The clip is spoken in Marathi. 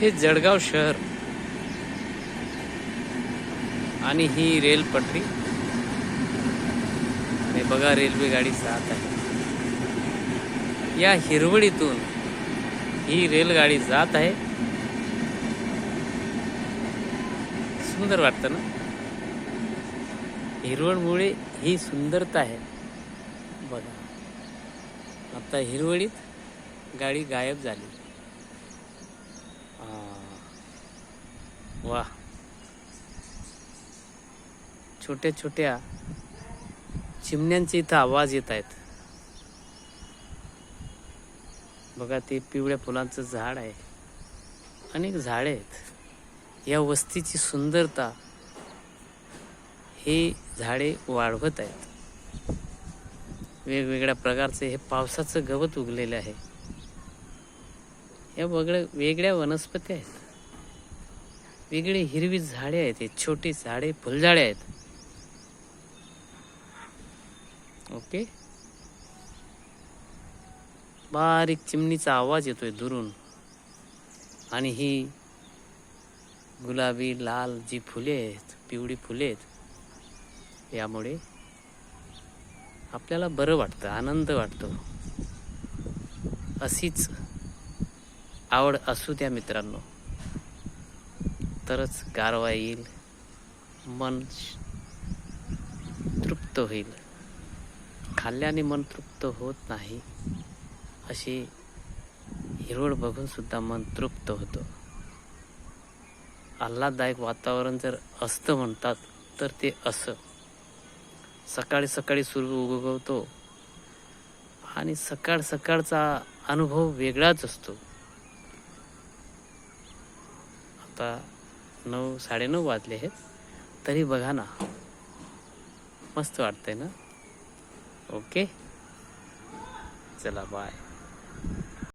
हे जळगाव शहर आणि ही रेल पटरी. आणि बघा रेल्वे गाडी जात आहे. या हिरवळीतून ही रेलगाडी जात आहे. सुंदर वाटतं ना? हिरवळमुळे ही सुंदरता आहे. बघा. आता हिरवळीत गाडी गायब झाली. वा छोट्या छोट्या चिमण्यांचे इथं आवाज येत आहेत. बघा ते पिवळ्या फुलांचं झाड आहे. अनेक झाडे आहेत. या वस्तीची सुंदरता हे झाडे वाढवत आहेत. वेगवेगळ्या प्रकारचे हे पावसाचं गवत उगलेलं आहे. या वेगळ्या वेगळ्या वनस्पती आहेत. वेगळी हिरवी झाडे आहेत हे छोटी झाडे फुलझाडे आहेत. ओके? बारीक चिमणीचा आवाज येतोय दुरून. आणि ही गुलाबी लाल जी फुले आहेत पिवळी फुले आहेत यामुळे आपल्याला बरं वाटतं आनंद वाटतो. अशीच आवड असू द्या मित्रांनो. तरच गारवा येईल. मन तृप्त होईल. खाल्ल्याने मन तृप्त होत नाही. अशी हिरवळ बघून सुद्धा मन तृप्त होतं. आल्हाददायक वातावरण जर असतं म्हणतात तर ते असं. सकाळी सकाळी सूर्य उगवतो आणि सकाळ सकाळचा अनुभव वेगळाच असतो. आता नऊ साडेनऊ वाजले आहेत. तरी बघा ना. मस्त वाटतंय ना? ओके चला बाय